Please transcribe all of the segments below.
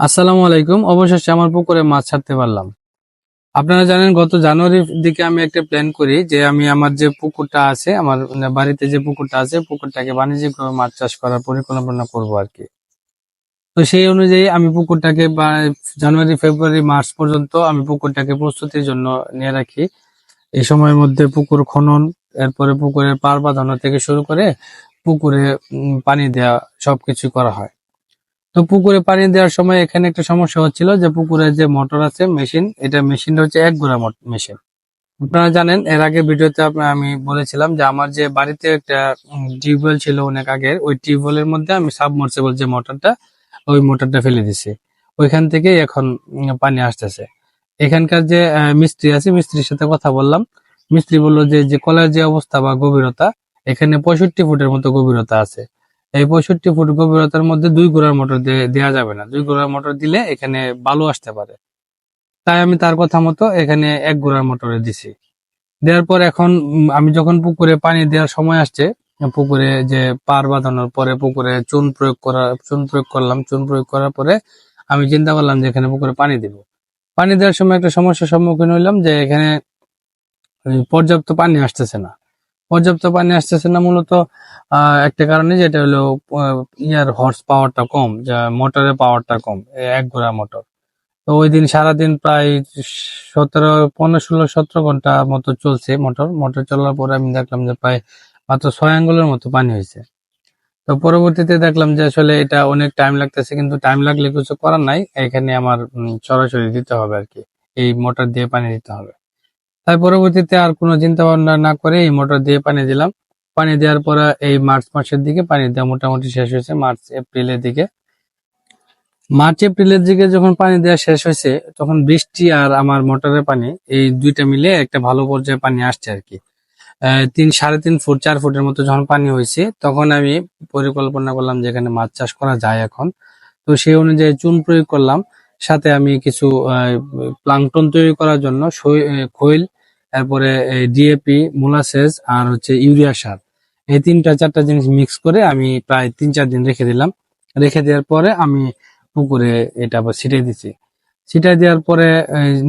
আসসালামু আলাইকুম। অবশেষে আমার পুকুরে মাছ ছাড়তে পারলাম। আপনারা জানেন, গত জানুয়ারির দিকে আমি একটা প্ল্যান করি যে আমি আমার যে পুকুরটা আছে, আমার বাড়িতে যে পুকুরটা আছে, পুকুরটাকে বাণিজ্যিকভাবে মাছ চাষ করার পরিকল্পনা করব আর কি। তো সেই অনুযায়ী আমি পুকুরটাকে জানুয়ারি, ফেব্রুয়ারি, মার্চ পর্যন্ত আমি পুকুরটাকে প্রস্তুতির জন্য নিয়ে রাখি। এই সময়ের মধ্যে পুকুর খনন, এরপরে পুকুরের পার বাঁধানো থেকে শুরু করে পুকুরে পানি দেওয়া সবকিছু করা হয়। তো পুকুরে পানি দেওয়ার সময় এখানে একটা সমস্যা হচ্ছিল যে পুকুরে যে মোটর আছে, মেশিন, এটা মেশিনটা হচ্ছে এক গোড়া মেশিন। আপনারা জানেন, এর আগে ভিডিওতে আমি বলেছিলাম যে আমার যে বাড়িতে একটা টিউবওয়েল ছিল অনেক আগের, ওই টিউবওয়েলের মধ্যে আমি সাবমার্সিবল যে মোটরটা, ওই মোটরটা ফেলে দিছি। ওইখান থেকেই এখন পানি আসতেছে। এখানকার যে মিস্ত্রি আছে, মিস্ত্রির সাথে কথা বললাম। মিস্ত্রি বলল যে যে কলের যে অবস্থা বা গভীরতা, এখানে পঁয়ষট্টি ফুটের মতো গভীরতা আছে। এই পঁয়ষট্টি ফুট গভীরতার মধ্যে দুই গোড়ার মোটর দেওয়া যাবে না। দুই গোড়ার মোটর দিলে এখানে বালু আসতে পারে। তাই আমি তার কথা মতো এখানে এক গোড়ার মোটরে দিছি। দেওয়ার পর এখন আমি যখন পুকুরে পানি দেওয়ার সময় আসছে, পুকুরে যে পার বাঁধানোর পরে পুকুরে চুন প্রয়োগ করা, চুন প্রয়োগ করলাম, চুন প্রয়োগ করার পরে আমি চিন্তা করলাম যে এখানে পুকুরে পানি দিব। পানি দেওয়ার সময় একটা সমস্যার সম্মুখীন হইলাম যে এখানে পর্যাপ্ত পানি আসতেছে না। পর্যাপ্ত পানি আসতেছে না, মূলত একটা কারণে যেটা হলো ইয়ার হর্স পাওয়ারটা কম, যা মোটরের পাওয়ারটা কম এক ঘোড়া মোটর তো ওই দিন সারাদিন প্রায় সতেরো, পনেরো, ষোলো, সতেরো ঘণ্টা মতো চলছে মোটর মোটর চলার পরে আমি দেখলাম যে প্রায় মাত্র ছয় আঙ্গুলের মতো পানি হয়েছে। তো পরবর্তীতে দেখলাম যে আসলে এটা অনেক টাইম লাগতেছে, কিন্তু টাইম লাগলে কিছু করার নাই। এখানে আমার সরাসরি দিতে হবে আর কি। এই মোটর দিয়ে পানি দিতে হবে। তাই পরবর্তীতে আর কোনো চিন্তা ভাবনা না করে এই মোটর দিয়ে পানি দিলাম। পানি দেওয়ার পরে এই মার্চ মাসের দিকে পানি দেওয়া মোটামুটি শেষ হয়েছে, মার্চ, এপ্রিলের দিকে। মার্চ, এপ্রিলের দিকে যখন পানি দেওয়া শেষ হয়েছে, তখন বৃষ্টি আর আমার মোটরের পানি, এই দুইটা মিলে একটা ভালো পর্যায়ে পানি আসছে আর কি তিন, সাড়ে তিন ফুট, চার ফুটের মতো যখন পানি হয়েছে, তখন আমি পরিকল্পনা করলাম যে এখানে মাছ চাষ করা যায় এখন। তো সেই অনুযায়ী চুন প্রয়োগ করলাম। সাথে আমি কিছু প্লাংটন তৈরি করার জন্য খৈল তারপরে ডিএপি মোলাসেস আর হচ্ছে ইউরিয়া সার। এই তিনটা, চারটা জিনিস মিক্স করে আমি প্রায় তিন, চার দিন রেখে দিলাম। রেখে দেওয়ার পরে আমি পুকুরে এটা আবার ছিটিয়ে দিচ্ছি ছিটিয়ে দেওয়ার পরে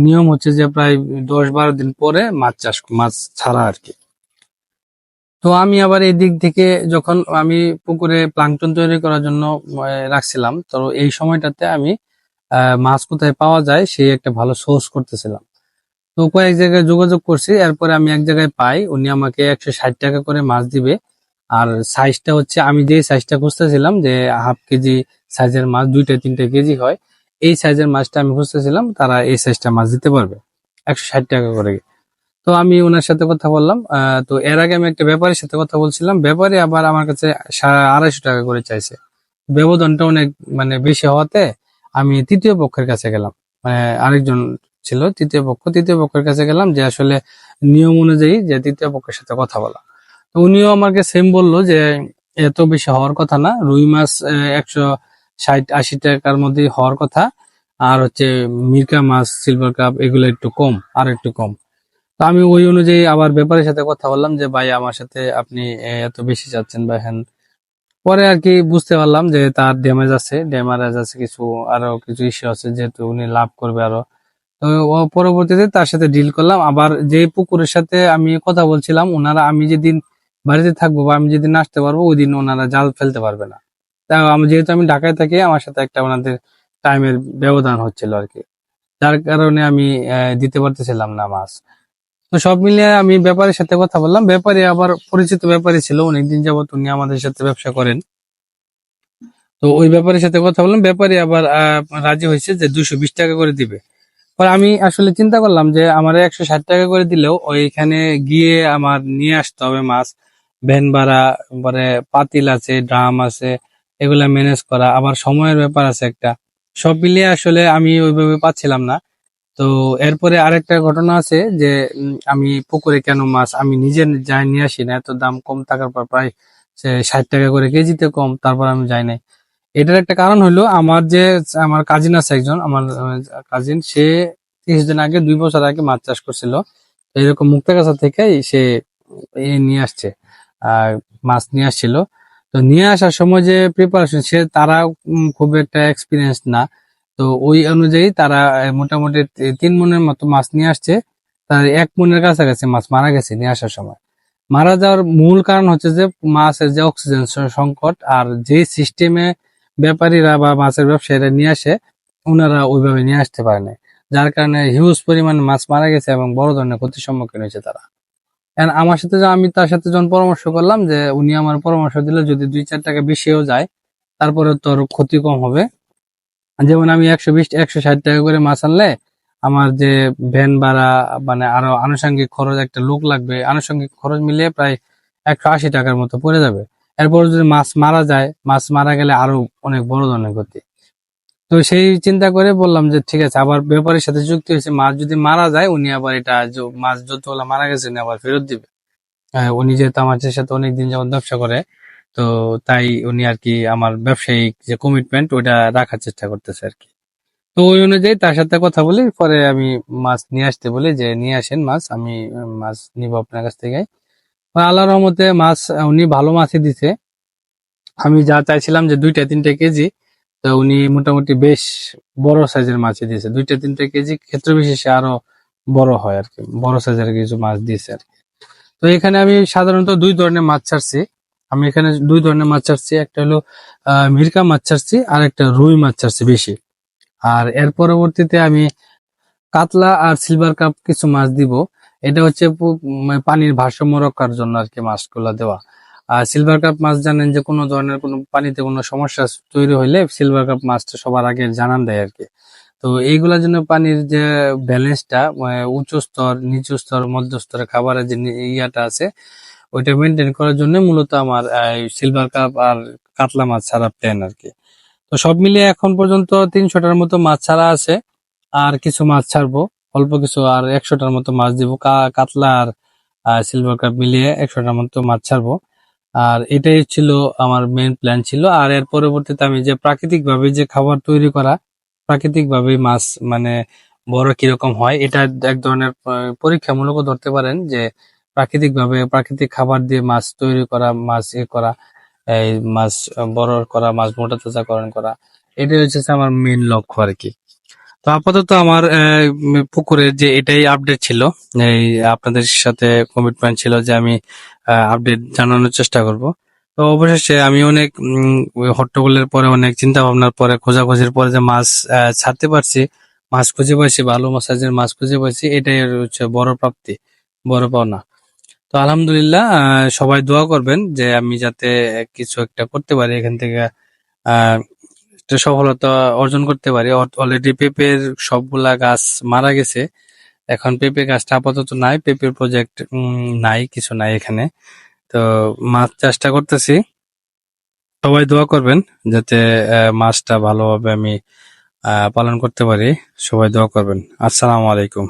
নিয়ম হচ্ছে যে প্রায় দশ, বারো দিন পরে মাছ চাষ, মাছ ছাড়া আর কি। তো আমি আবার এই দিক থেকে যখন আমি পুকুরে প্লাংটন তৈরি করার জন্য রাখছিলাম, তো এই সময়টাতে আমি মাছ কোথায় পাওয়া যায় সেই একটা ভালো সোর্স করতেছিলাম। তো কয়েক জায়গায় যোগাযোগ করছি, এরপরে আমি এক জায়গায় পাই, উনি আমাকে একশো ষাট টাকা করে মাছ দিবে। আর সাইজটা হচ্ছে, আমি যে সাইজটা খুঁজতেছিলাম যে হাফ কেজি সাইজের মাছ, দুইটা, তিনটা কেজি হয়, এই সাইজের মাছটা আমি খুঁজতেছিলাম, তারা এই সাইজটা মাছ দিতে পারবে, একশো ষাট টাকা করে। তো আমি ওনার সাথে কথা বললাম তো এর আগে আমি একটা ব্যাপারীর সাথে কথা বলছিলাম, ব্যাপারী আবার আমার কাছে আড়াইশো টাকা করে চাইছে। ব্যবধানটা অনেক মানে বেশি হওয়াতে আমি তৃতীয় পক্ষের কাছে গেলাম মানে আরেকজন ছিল, তৃতীয় পক্ষ, তৃতীয় পক্ষের কাছে গেলাম যে আসলে নিয়ম অনুযায়ী যে তৃতীয় পক্ষের সাথে কথা বলা। তো উনিও আমাকে সেম বলল যে, এত বেশি হওয়ার কথা না, রুই মাছ একশো ষাট, আশি টাকার মধ্যে হওয়ার কথা, আর হচ্ছে মির্কা মাছ সিলভার কাপ এগুলো একটু কম, আর একটু কম। তো আমি ওই অনুযায়ী আবার ব্যাপারের সাথে কথা বললাম যে, ভাই, আমার সাথে আপনি এত বেশি চাচ্ছেন বা হ্যান পরে আর কি বুঝতে পারলাম যে, তার ড্যামেজ আছে ড্যামেজ আছে কিছু, আরও কিছু ইস্যু আছে, যেহেতু উনি লাভ করবে আরও। তো পরবর্তীতে তার সাথে ডিল করলাম। আবার যে পুকুরের সাথে আমি কথা বলছিলাম, ওনারা আমি যেদিন বাড়িতে থাকব বা আমি যেদিন আসতে পারব, ওই দিন ওনারা জাল ফেলতে পারবে না। তা আমি যেহেতু আমি ঢাকায় থাকি, আমার সাথে একটা ওনাদের টাইমের ব্যবধান হচ্ছিল আর কি যার কারণে আমি দিতে পারতেছিলাম না মাছ। তো সব মিলিয়ে আমি ব্যাপারীর সাথে কথা বললাম। ব্যাপারী আবার পরিচিত ব্যাপারী ছিল, অনেকদিন যাবত উনি আমাদের সাথে ব্যবসা করেন। তো ওই ব্যাপারীর সাথে কথা বললাম। ব্যাপারী আবার রাজি হয়েছে যে দুশো বিশ টাকা করে দিবে। পরে আমি আসলে চিন্তা করলাম যে আমার একশো ষাট টাকা করে দিলেও ওইখানে গিয়ে আমার নিয়ে আসতে হবে মাছ। ভ্যান ভাড়া, পরে পাতিল আছে, ড্রাম আছে, এগুলা ম্যানেজ করা। আবার সময়ের ব্যাপার আছে একটা। সব মিলিয়ে আসলে আমি ওইভাবে পাচ্ছিলাম না। তো এরপরে আরেকটা ঘটনা আছে যে আমি পুকুরে কেন মাছ আমি নিজে যাই নিয়ে আসি না। এত দাম কম থাকার পর প্রায় ষাট টাকা করে কেজিতে কম, তারপর আমি যাই নাই। এটার একটা কারণ হলো আমার যে, আমার কাজিন আছে একজন, আমার কাজিন সে তিরিশ দিন আগে, দুই বছর আগে মাছ চাষ করছিল। এরকম মুক্তাগাছা থেকেই সে নিয়ে আসছে, আর মাছ নিয়ে আসছিল। তো নিয়ে আসার সময় যে প্রিপারেশন সে তারা খুব একটা এক্সপিরিয়েন্স না। তো ওই অনুযায়ী তারা মোটামুটি তিন মনের মতো মাছ নিয়ে আসছে। তার এক মনের কাছাকাছি মাছ মারা গেছে নিয়ে আসার সময়। মারা যাওয়ার মূল কারণ হচ্ছে যে মাছের যে অক্সিজেন সংকট আর যে সিস্টেমে ব্যাপারীরা বা মাছের ব্যবসায়ীরা নিয়ে আসে, ওনারা ওইভাবে নিয়ে আসতে পারে না যার কারণে হিউজ পরিমাণ মাছ মারা গেছে এবং বড় ধরনের ক্ষতির সম্মুখীন হয়েছে তারা। আমার সাথে আমি তার সাথে যখন পরামর্শ করলাম যে উনি আমার পরামর্শ দিলে যদি দুই চার টাকা বেশিও যায় তারপরে তোর ক্ষতি কম হবে। যেমন আমি একশো বিশ, একশো ষাট টাকা করে মাছ আনলে আমার যে ভ্যান ভাড়া মানে আরও আনুষঙ্গিক খরচ, একটা লোক লাগবে, আনুষঙ্গিক খরচ মিলিয়ে প্রায় একশো আশি টাকার মতো পড়ে যাবে। এরপর যদি মাছ মারা যায় মাছ মারা গেলে আরও অনেক বড় ধরনের ক্ষতি। তো সেই চিন্তা করে বললাম যে ঠিক আছে আবার ব্যাপারের সাথে যুক্তি হয়েছে। মাছ যদি মারা যায় উনি আবার এটা মাছ যতগুলো মারা গেছে উনি আবার ফেরত দিবে। আহ, উনি যেহেতু আমার সাথে অনেকদিন যেমন ব্যবসা করে তো তাই উনি আর কি আমার ব্যবসায়িক যে কমিটমেন্ট ওইটা রাখার চেষ্টা করতেছে আর কি। তো ওই অনুযায়ী তার সাথে কথা বলি পরে আমি মাছ নিয়ে আসতে বলি যে নিয়ে আসেন মাছ আমি মাছ নিব আপনার কাছ থেকে। আর আল্লাহর রহমতে মাছ, উনি ভালো মাছই দিছে। আমি যা চাইছিলাম যে দুইটা তিনটা কেজি, তো উনি মোটামুটি বেশ বড় সাইজের মাছই দিয়েছে। দুইটা তিনটা কেজি ক্ষেত্র বিশেষে আরও বড় হয় আর কি, বড় সাইজের কিছু মাছ দিয়েছে আর কি। তো এখানে আমি সাধারণত দুই ধরনের মাছ ছাড়ছি। আমি এখানে দুই ধরনের মাছ ছাড়ছি, একটা হলো মিরকা মাছ ছাড়ছি, আর একটা রুই মাছ ছাড়ছি বেশি। আর এর পরবর্তীতে আমি কাতলা আর সিলভার কাপ কিছু মাছ দিব। এটা হচ্ছে পু- পানির ভারসাম্য রক্ষার জন্য আর কি মাছগুলা দেওয়া। আর সিলভার কাপ মাছ জানেন যে কোনো ধরনের কোনো পানিতে কোনো সমস্যা তৈরি হইলে সিলভার কাপ মাছটা সবার আগে জানান দেয় আর কি। তো এইগুলোর জন্য পানির যে ব্যালেন্সটা উঁচু স্তর, নিচু স্তর, মধ্য স্তরে খাবারের যে ইয়াটা আছে, ওইটা মেনটেন করার জন্য মূলত আমার সিলভার কাপ আর কাতলা মাছ ছাড়া প্ল্যান আর কি। তো সব মিলিয়ে এখন পর্যন্ত তিনশোটার মতো মাছ ছাড়া আছে। আর কিছু মাছ ছাড়বো। অল্প কিছু আর একশোটার মতো মাছ দিব। কাতলা আর সিলভার কাপ মিলিয়ে একশোটার মতো মাছ ছাড়বো। আর এটাই ছিল আমার মেন প্ল্যান ছিল। আর এর পরবর্তীতে আমি যে প্রাকৃতিক ভাবে যে খাবার তৈরি করা প্রাকৃতিক ভাবে মাছ মানে বড় কীরকম হয়, এটা এক ধরনের পরীক্ষামূলক ধরতে পারেন যে প্রাকৃতিক ভাবে প্রাকৃতিক খাবার দিয়ে মাছ তৈরি করা, মাছ এ করা, এই মাছ বড় করা, মাছ মোটা তাজাকরণ করা, এটাই হচ্ছে আমার মেন লক্ষ্য আর কি। তো আপাতত আমার পুকুরের যে এটাই আপডেট ছিল, এই আপনাদের সাথে কমিটমেন্ট ছিল যে আমি আপডেট জানানোর চেষ্টা করব। তো অবশেষে আমি অনেক হট্টগোলের পরে অনেক চিন্তা ভাবনার পরে, খোঁজাখুঁজির পরে যে মাছ ছাড়তে পারছি, মাছ খুঁজে পাইছি, ভালো সাইজের মাছ খুঁজে পাইছি, এটাই হচ্ছে বড় প্রাপ্তি, বড় পাওনা। তো আলহামদুলিল্লাহ সবাই দোয়া করবেন যে আমি যাতে কিছু একটা করতে পারি এখান থেকে আহ একটা সফলতা অর্জন করতে পারি। অলরেডি পেঁপের সবগুলা গাছ মারা গেছে। এখন পেঁপে গাছটা আপাতত নাই, পেঁপের প্রজেক্ট নাই, কিছু নাই এখানে। তো মাছ চাষটা করতেছি। সবাই দোয়া করবেন যাতে মাছটা ভালোভাবে আমি পালন করতে পারি। সবাই দোয়া করবেন। আসসালামু আলাইকুম।